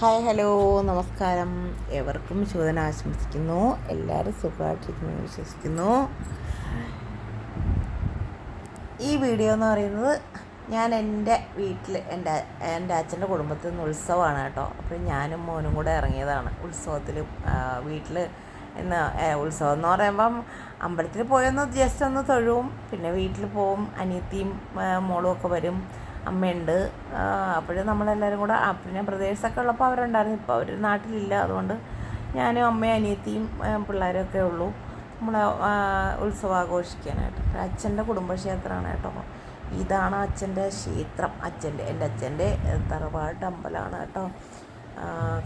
Hi hello നമസ്കാരം. എവർക്കും ശോധന ആശംസിക്കുന്നു. എല്ലാവരും സുഖമായിട്ടിരിക്കുന്നു വിശ്വസിക്കുന്നു. ഈ വീഡിയോ എന്ന് പറയുന്നത് ഞാൻ എന്റെ വീട്ടിൽ എന്റെ എന്റെ അച്ഛന്റെ കുടുംബത്തിൽ നിന്ന് ഉത്സവമാണ് കേട്ടോ. അപ്പോൾ ഞാനും മോനും കൂടെ ഇറങ്ങിയതാണ് ഉത്സവത്തിൽ. വീട്ടിൽ എന്ന് ഉത്സവം എന്ന് പറയുമ്പം അമ്പലത്തിൽ പോയൊന്ന് ജസ്റ്റ് ഒന്ന് തൊഴുവും പിന്നെ വീട്ടിൽ പോവും അനിയത്തിയും മോളും ഒക്കെ വരും. അമ്മയുണ്ട്. അപ്പോഴും നമ്മളെല്ലാവരും കൂടെ പിന്നെ ബ്രദേഴ്സൊക്കെ ഉള്ളപ്പോൾ അവരുണ്ടായിരുന്നു. ഇപ്പോൾ അവർ നാട്ടിലില്ല. അതുകൊണ്ട് ഞാനും അമ്മയും അനിയത്തിയും പിള്ളേരൊക്കെ ഉള്ളൂ. നമ്മളെ ഉത്സവം ആഘോഷിക്കാനായിട്ട്. അച്ഛന്റെ കുടുംബക്ഷേത്രമാണ് കേട്ടോ. ഇതാണ് അച്ഛന്റെ ക്ഷേത്രം. അച്ഛന്റെ എന്റെ അച്ഛന്റെ തറവാട് അമ്പലമാണ് കേട്ടോ.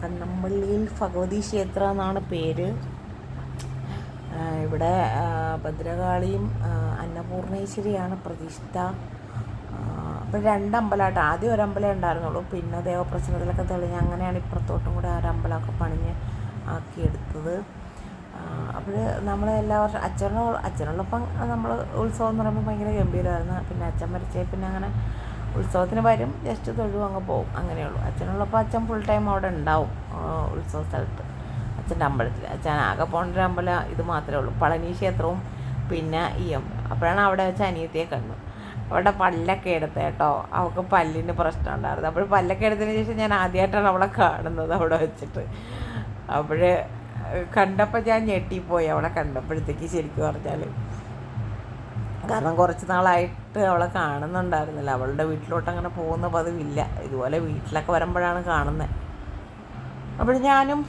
കണ്ണമ്പള്ളിയിൽ ഭഗവതി ക്ഷേത്രം എന്നാണ് പേര്. ഇവിടെ ഭദ്രകാളിയും അന്നപൂർണേശ്വരിയാണ് പ്രതിഷ്ഠ. അപ്പോൾ രണ്ട് അമ്പലമായിട്ട് ആദ്യം ഒരു ഉണ്ടായിരുന്നുള്ളൂ. പിന്നെ ദേവപ്രശ്നത്തിലൊക്കെ തെളിഞ്ഞ് അങ്ങനെയാണ് ഇപ്പുറത്തോട്ടും കൂടെ ആ ഒരു അമ്പലമൊക്കെ പണിഞ്ഞ് ആക്കിയെടുത്തത്. അപ്പോൾ നമ്മൾ എല്ലാ വർഷം അച്ഛനോ അച്ഛനുള്ളപ്പം നമ്മൾ ഉത്സവം എന്ന് പറയുമ്പോൾ ഭയങ്കര ഗംഭീരമായിരുന്നു. പിന്നെ അച്ഛൻ മരിച്ചേ പിന്നെ അങ്ങനെ ഉത്സവത്തിന് വരും. ജസ്റ്റ് തൊഴുവും അങ്ങ് പോകും അങ്ങനെയുള്ളൂ അച്ഛനുള്ളപ്പോൾ അച്ഛൻ ഫുൾ ടൈം അവിടെ ഉണ്ടാവും ഉത്സവ സ്ഥലത്ത്. അച്ഛന്റെ അമ്പലത്തിൽ അച്ഛൻ ആകെ പോകേണ്ട ഒരു അമ്പലം ഇത് മാത്രമേ ഉള്ളൂ. പളനി ക്ഷേത്രവും പിന്നെ ഈ അമ്പലം അപ്പോഴാണ് അവിടെ വെച്ച് അനിയത്തിയെ കണ്ടു അവിടെ പല്ലൊക്കെ എടുത്ത് കേട്ടോ. അവൾക്ക് പല്ലിന് പ്രശ്നം ഉണ്ടായിരുന്നു. അപ്പോൾ പല്ലൊക്കെ എടുത്തതിന് ശേഷം ഞാൻ ആദ്യമായിട്ടാണ് അവളെ കാണുന്നത് അവിടെ വെച്ചിട്ട്. അപ്പോൾ കണ്ടപ്പോൾ ഞാൻ ഞെട്ടിപ്പോയി അവളെ കണ്ടപ്പോഴത്തേക്ക് ശരിക്കും പറഞ്ഞാൽ കാരണം കുറച്ച് നാളായിട്ട് അവളെ കാണുന്നുണ്ടായിരുന്നില്ല. അവളുടെ വീട്ടിലോട്ട് അങ്ങനെ പോകുന്ന പതിവില്ല. ഇതുപോലെ വീട്ടിലൊക്കെ വരുമ്പോഴാണ് കാണുന്നത് അപ്പോൾ ഞാനും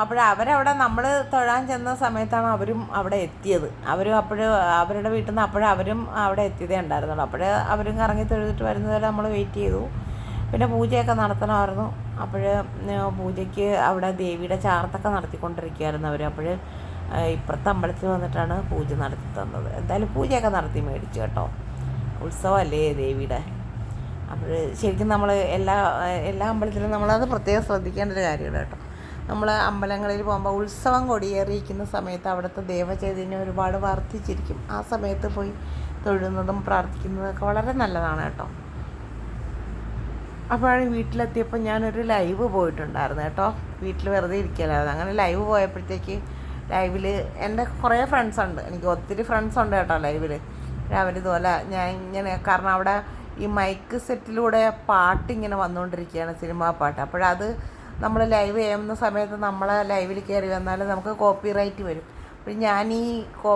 അപ്പോൾ അവരവിടെ നമ്മൾ തൊഴാൻ ചെന്ന സമയത്താണ് അവരും അവിടെ എത്തിയത്. അവരും അപ്പോഴും അവരുടെ വീട്ടിൽ നിന്ന് അപ്പോഴും അവരും അവിടെ എത്തിയതേ ഉണ്ടായിരുന്നുള്ളൂ. അപ്പോഴേ അവരും കറങ്ങി തൊഴുതിട്ട് വരുന്നതുവരെ നമ്മൾ വെയിറ്റ് ചെയ്തു. പിന്നെ പൂജയൊക്കെ നടത്തണമായിരുന്നു. അപ്പോൾ പൂജയ്ക്ക് അവിടെ ദേവിയുടെ ചാർത്തൊക്കെ നടത്തിക്കൊണ്ടിരിക്കുകയായിരുന്നു അവർ അപ്പോൾ ഇപ്പുറത്തെ അമ്പലത്തിൽ വന്നിട്ടാണ് പൂജ നടത്തി തന്നത്. എന്തായാലും പൂജയൊക്കെ നടത്തി മേടിച്ചു കേട്ടോ. ഉത്സവമല്ലേ ദേവിയുടെ. അപ്പോൾ ശരിക്കും നമ്മൾ എല്ലാ എല്ലാ അമ്പലത്തിലും നമ്മളത് പ്രത്യേകം ശ്രദ്ധിക്കേണ്ട ഒരു കാര്യമാണ് കേട്ടോ. നമ്മൾ അമ്പലങ്ങളിൽ പോകുമ്പോൾ ഉത്സവം കൊടിയേറിയിരിക്കുന്ന സമയത്ത് അവിടുത്തെ ദേവചൈതന്യം ഒരുപാട് വർദ്ധിച്ചിരിക്കും. ആ സമയത്ത് പോയി തൊഴുന്നതും പ്രാർത്ഥിക്കുന്നതൊക്കെ വളരെ നല്ലതാണ് കേട്ടോ. അപ്പോഴാണ് വീട്ടിലെത്തിയപ്പോൾ ഞാനൊരു ലൈവ് പോയിട്ടുണ്ടായിരുന്നു കേട്ടോ. വീട്ടിൽ വെറുതെ ഇരിക്കലായിരുന്നു. അങ്ങനെ ലൈവ് പോയപ്പോഴത്തേക്ക് ലൈവിൽ എന്റെ കുറേ ഫ്രണ്ട്സ് ഉണ്ട്. എനിക്ക് ഒത്തിരി ഫ്രണ്ട്സ് ഉണ്ട് കേട്ടോ ലൈവിൽ അവരിതുപോലെ ഞാൻ ഇങ്ങനെ കാരണം അവിടെ ഈ മൈക്ക് സെറ്റിലൂടെ പാട്ട് ഇങ്ങനെ വന്നുകൊണ്ടിരിക്കുകയാണ് സിനിമാ പാട്ട്. അപ്പോഴത് നമ്മൾ ലൈവ് ചെയ്യുന്ന സമയത്ത് നമ്മൾ ലൈവിൽ കയറി വന്നാൽ നമുക്ക് കോപ്പി റൈറ്റ് വരും. അപ്പം ഞാൻ ഈ കോ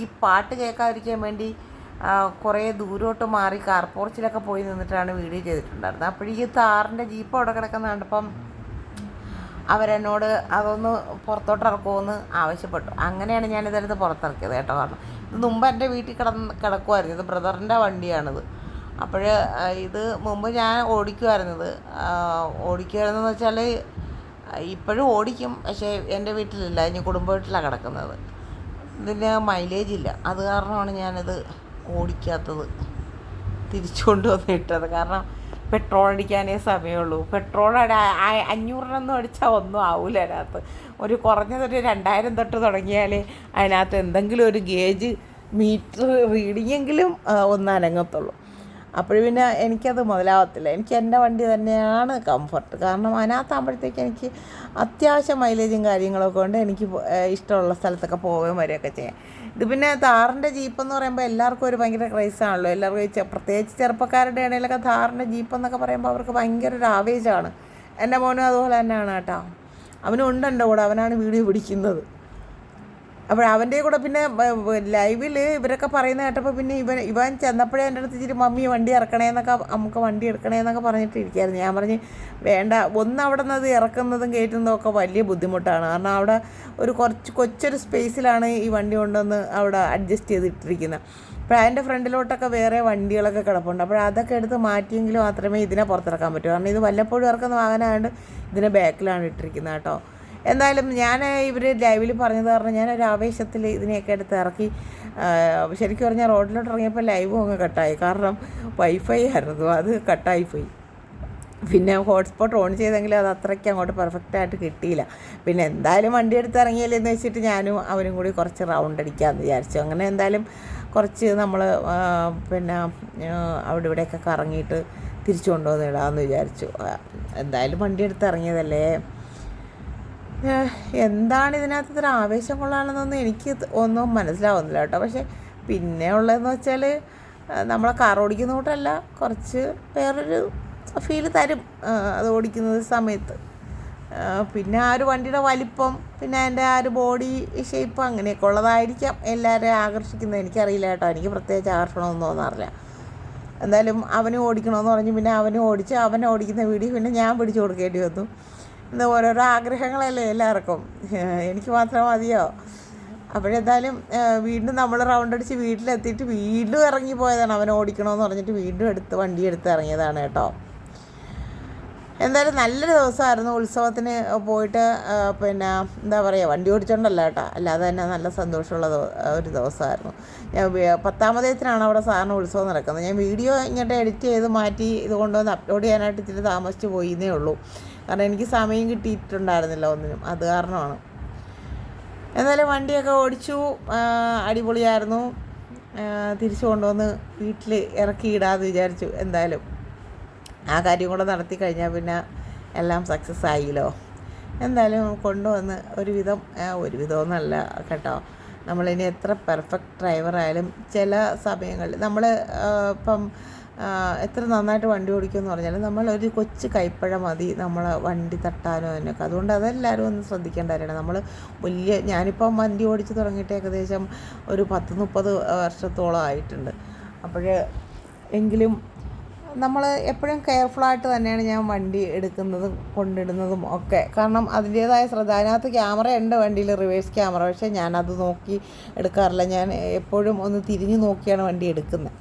ഈ പാട്ട് കേൾക്കാതിരിക്കാൻ വേണ്ടി കുറേ ദൂരോട്ട് മാറി കാർ പോർച്ചിലൊക്കെ പോയി നിന്നിട്ടാണ് വീഡിയോ ചെയ്തിട്ടുണ്ടായിരുന്നത്. അപ്പോൾ ഈ താറിന്റെ ജീപ്പ് അവിടെ കിടക്കുന്ന കണ്ടപ്പം അവരെന്നോട് അതൊന്ന് പുറത്തോട്ട് ഇറക്കുമെന്ന് ആവശ്യപ്പെട്ടു. അങ്ങനെയാണ് ഞാൻ ഇതെടുത്ത് പുറത്തിറക്കിയത് കേട്ടോ. കാരണം ഇത് മുമ്പ് എന്റെ വീട്ടിൽ കിടന്ന് കിടക്കുമായിരുന്നു ഇത് ബ്രദറിന്റെ വണ്ടിയാണിത്. അപ്പോൾ ഇത് മുമ്പ് ഞാൻ ഓടിക്കുമായിരുന്നത് ഓടിക്കുമായിരുന്നെന്ന് വെച്ചാൽ ഇപ്പോഴും ഓടിക്കും. പക്ഷേ എന്റെ വീട്ടിലില്ല. ഇനി കുടുംബ വീട്ടിലാണ് കിടക്കുന്നത്. ഇതിന് മൈലേജ് ഇല്ല. അത് കാരണമാണ് ഞാനത് ഓടിക്കാത്തത്. തിരിച്ചു കൊണ്ടുവന്ന് ഇട്ടത്. കാരണം പെട്രോൾ അടിക്കാനേ സമയമുള്ളൂ. പെട്രോൾ അഞ്ഞൂറിനൊന്നും അടിച്ചാൽ ഒന്നും ആവില്ല അതിനകത്ത്. ഒരു കുറഞ്ഞതൊരു രണ്ടായിരം തൊട്ട് തുടങ്ങിയാൽ അതിനകത്ത് എന്തെങ്കിലും ഒരു ഗേജ് മീറ്റർ റീഡിങ്ങെങ്കിലും ഒന്ന് അനങ്ങത്തുള്ളൂ. അപ്പോൾ പിന്നെ എനിക്കത് മുതലാവത്തില്ല. എനിക്ക് എന്റെ വണ്ടി തന്നെയാണ് കംഫർട്ട് കാരണം അതിനകത്താകുമ്പോഴത്തേക്ക് എനിക്ക് അത്യാവശ്യം മൈലേജും കാര്യങ്ങളൊക്കെ കൊണ്ട് എനിക്ക് ഇഷ്ടമുള്ള സ്ഥലത്തൊക്കെ പോവുകയും വരികയൊക്കെ ചെയ്യാം. ഇത് പിന്നെ താറിന്റെ ജീപ്പെന്ന് പറയുമ്പോൾ എല്ലാവർക്കും ഒരു ഭയങ്കര ക്രൈസാണല്ലോ എല്ലാവർക്കും പ്രത്യേകിച്ച് ചെറുപ്പക്കാരുടെ ഇടയിലൊക്കെ താറിന്റെ ജീപ്പ് എന്നൊക്കെ പറയുമ്പോൾ അവർക്ക് ഭയങ്കര ഒരു ആവേശമാണ്. എന്റെ മോനും അതുപോലെ തന്നെയാണ് കേട്ടോ. അവനും ഉണ്ട് എന്റെ കൂടെ. അവനാണ് വീഡിയോ പിടിക്കുന്നത്. അപ്പോൾ അവന്റെ കൂടെ പിന്നെ ലൈവിൽ ഇവരൊക്കെ പറയുന്ന കേട്ടപ്പോൾ പിന്നെ ഇവൻ ഇവൻ ചെന്നപ്പോഴേ എന്റെ അടുത്ത് ഇച്ചിരി മമ്മി വണ്ടി ഇറക്കണേന്നൊക്കെ നമുക്ക് വണ്ടി എടുക്കണേന്നൊക്കെ പറഞ്ഞിട്ട് ഇരിക്കുകയായിരുന്നു ഞാൻ പറഞ്ഞ് വേണ്ട ഒന്ന് അവിടെ നിന്ന് അത് ഇറക്കുന്നതും കയറ്റുന്നതും ഒക്കെ വലിയ ബുദ്ധിമുട്ടാണ്. കാരണം അവിടെ ഒരു കുറച്ച് കൊച്ചൊരു സ്പേസിലാണ് ഈ വണ്ടി കൊണ്ടുവന്ന് അവിടെ അഡ്ജസ്റ്റ് ചെയ്തിട്ടിരിക്കുന്നത്. അപ്പോൾ അതിന്റെ ഫ്രണ്ടിലോട്ടൊക്കെ വേറെ വണ്ടികളൊക്കെ കിടപ്പുണ്ട്. അപ്പോൾ അതൊക്കെ എടുത്ത് മാറ്റിയെങ്കിൽ മാത്രമേ ഇതിനെ പുറത്തിറക്കാൻ പറ്റൂ. കാരണം ഇത് വല്ലപ്പോഴും ഇറക്കുന്ന വാഹനമായതുകൊണ്ട് ഇതിനെ ബാക്കിലാണ് ഇട്ടിരിക്കുന്നത് കേട്ടോ. എന്തായാലും ഞാൻ ഇവർ ലൈവിൽ പറഞ്ഞത് കാരണം ഞാനൊരു ആവേശത്തിൽ ഇതിനെയൊക്കെ എടുത്ത് ഇറക്കി ശരിക്കും പറഞ്ഞാൽ റോഡിലോട്ട് ഇറങ്ങിയപ്പോൾ ലൈവും അങ്ങ് കട്ടായി. കാരണം വൈഫൈ ആയിരുന്നു അത് കട്ടായി പോയി. പിന്നെ ഹോട്ട്സ്പോട്ട് ഓൺ ചെയ്തെങ്കിലും അത് അത്രയ്ക്ക് അങ്ങോട്ട് പെർഫെക്റ്റ് ആയിട്ട് കിട്ടിയില്ല. പിന്നെ എന്തായാലും വണ്ടി എടുത്ത് ഇറങ്ങിയല്ലെന്ന് വെച്ചിട്ട് ഞാനും അവനും കൂടി കുറച്ച് റൗണ്ട് അടിക്കാമെന്ന് വിചാരിച്ചു. അങ്ങനെ എന്തായാലും കുറച്ച് നമ്മൾ പിന്നെ അവിടെ ഇവിടെയൊക്കെ കറങ്ങിയിട്ട് തിരിച്ചു കൊണ്ടുവന്ന് ഇടാമെന്ന് വിചാരിച്ചു. എന്തായാലും വണ്ടി എടുത്ത് ഇറങ്ങിയതല്ലേ? എന്താണ് ഇതിനകത്ത് ഇത്ര ആവേശം കൊള്ളാണെന്നൊന്നും എനിക്ക് ഒന്നും മനസ്സിലാവുന്നില്ല കേട്ടോ. പക്ഷേ പിന്നെ ഉള്ളതെന്ന് വെച്ചാൽ നമ്മളെ കാർ ഓടിക്കുന്ന കൂട്ടല്ല കുറച്ച് വേറൊരു ഫീൽ തരും അത് ഓടിക്കുന്നത് സമയത്ത്. പിന്നെ ആ ഒരു വണ്ടിയുടെ വലിപ്പം പിന്നെ അതിന്റെ ആ ഒരു ബോഡി ഷേപ്പ് അങ്ങനെയൊക്കെ ഉള്ളതായിരിക്കാം എല്ലാവരെയും ആകർഷിക്കുന്നത്. എനിക്കറിയില്ല കേട്ടോ. എനിക്ക് പ്രത്യേകിച്ച് ആകർഷണമൊന്നും തോന്നാറില്ല. എന്തായാലും അവന് ഓടിക്കണമെന്ന് പറഞ്ഞു. പിന്നെ അവന് ഓടിച്ച് അവനെ ഓടിക്കുന്ന വീഡിയോ പിന്നെ ഞാൻ പിടിച്ചു കൊടുക്കേണ്ടി വന്നു. എന്താ ഓരോരോ ആഗ്രഹങ്ങളല്ലേ എല്ലാവർക്കും. എനിക്ക് മാത്രം മതിയോ? അപ്പോഴെന്തായാലും വീണ്ടും നമ്മൾ റൗണ്ട് അടിച്ച് വീട്ടിലെത്തിയിട്ട് വീണ്ടും ഇറങ്ങി പോയതാണ് അവൻ ഓടിക്കണമെന്ന് പറഞ്ഞിട്ട് വീണ്ടും എടുത്ത് വണ്ടി എടുത്ത് ഇറങ്ങിയതാണ് കേട്ടോ. എന്തായാലും നല്ലൊരു ദിവസമായിരുന്നു ഉത്സവത്തിന് പോയിട്ട് പിന്നെ എന്താ പറയുക വണ്ടി ഓടിച്ചോണ്ടല്ല കേട്ടോ. അല്ലാതെ തന്നെ നല്ല സന്തോഷമുള്ള ഒരു ദിവസമായിരുന്നു. ഞാൻ പത്താമതേത്തിനാണ് അവിടെ സാറിന് ഉത്സവം നടക്കുന്നത്. ഞാൻ വീഡിയോ ഇങ്ങോട്ട് എഡിറ്റ് ചെയ്ത് മാറ്റി ഇത് കൊണ്ടുവന്ന് അപ്ലോഡ് ചെയ്യാനായിട്ട് ഇത്തിരി താമസിച്ച് പോയിന്നേ ഉള്ളൂ. കാരണം എനിക്ക് സമയം കിട്ടിയിട്ടുണ്ടായിരുന്നില്ല ഒന്നിനും. അത് കാരണമാണ്. എന്നാലും വണ്ടിയൊക്കെ ഓടിച്ചു. അടിപൊളിയായിരുന്നു. തിരിച്ചു കൊണ്ടുവന്ന് വീട്ടിൽ ഇറക്കിയിടാമെന്ന് വിചാരിച്ചു. എന്തായാലും ആ കാര്യം കൂടെ നടത്തി കഴിഞ്ഞാൽ പിന്നെ എല്ലാം സക്സസ് ആയില്ലോ. എന്തായാലും കൊണ്ടുവന്ന് ഒരുവിധം ഒരുവിധം ഒരുവിധമൊന്നല്ല കേട്ടോ. നമ്മളിനി എത്ര പെർഫെക്റ്റ് ഡ്രൈവറായാലും ചില സമയങ്ങളിൽ നമ്മൾ ഇപ്പം എത്ര നന്നായിട്ട് വണ്ടി ഓടിക്കുമെന്ന് പറഞ്ഞാൽ നമ്മൾ ഒരു കൊച്ചു കൈപ്പഴ മതി നമ്മൾ വണ്ടി തട്ടാനോ അതിനൊക്കെ. അതുകൊണ്ട് അതെല്ലാവരും ഒന്ന് ശ്രദ്ധിക്കേണ്ട കാര്യമാണ്. നമ്മൾ വലിയ ഞാനിപ്പം വണ്ടി ഓടിച്ച് തുടങ്ങിയിട്ട് ഏകദേശം ഒരു പത്ത് മുപ്പത് വർഷത്തോളം ആയിട്ടുണ്ട്. അപ്പോൾ എങ്കിലും നമ്മൾ എപ്പോഴും കെയർഫുള്ളായിട്ട് തന്നെയാണ് ഞാൻ വണ്ടി എടുക്കുന്നതും കൊണ്ടിടുന്നതും ഒക്കെ. കാരണം അതിന്റേതായ ശ്രദ്ധ. അതിനകത്ത് ക്യാമറ ഉണ്ട് വണ്ടിയിൽ റിവേഴ്സ് ക്യാമറ. പക്ഷേ ഞാനത് നോക്കി എടുക്കാറില്ല. ഞാൻ എപ്പോഴും ഒന്ന് തിരിഞ്ഞ് നോക്കിയാണ് വണ്ടി എടുക്കുന്നത്.